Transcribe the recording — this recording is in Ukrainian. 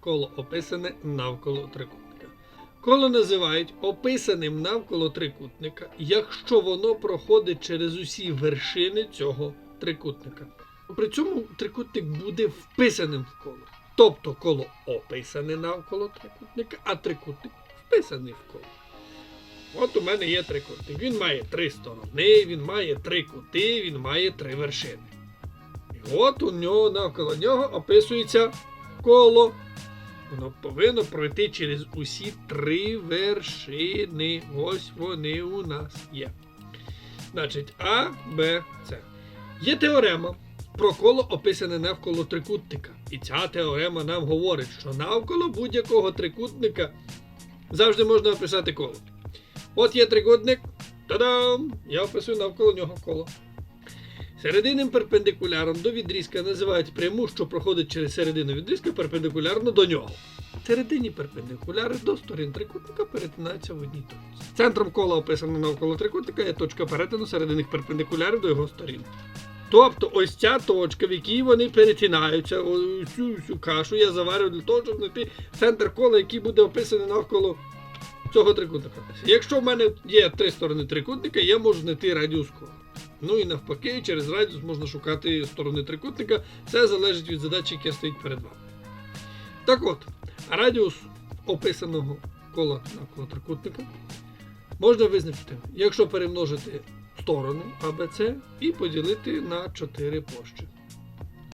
коло описане навколо трикутника. Коло називають описаним навколо трикутника, якщо воно проходить через усі вершини цього трикутника. При цьому трикутник буде вписаним в коло. Тобто коло описане навколо трикутника, а трикутник вписаний в коло. От у мене є трикутник. Він має три сторони, він має три кути, він має три вершини. І от у нього навколо нього описується коло. Воно повинно пройти через усі три вершини. Ось вони у нас є. Значить, А, Б, С. Є теорема про коло описане навколо трикутника. І ця теорема нам говорить, що навколо будь-якого трикутника завжди можна описати коло. От є трикутник. Та-дам! Я описую навколо нього коло. Серединним перпендикуляром до відрізка називають пряму, що проходить через середину відрізка перпендикулярно до нього. Середині перпендикуляри до сторін трикутника перетинаються в одній точці. Центром кола, описано навколо трикутника, є точка перетину серединних перпендикулярів до його сторін. Тобто ось ця точка, в якій вони перетинаються, цю всю кашу я заварив для того, щоб знайти центр кола, який буде описаний навколо цього трикутника. Якщо в мене є три сторони трикутника, я можу знайти радіус кола. Ну і навпаки, через радіус можна шукати сторони трикутника. Це залежить від задачі, яка стоїть перед вами. Так от, радіус описаного кола навколо трикутника можна визначити, якщо перемножити сторони АБЦ і поділити на 4 площі.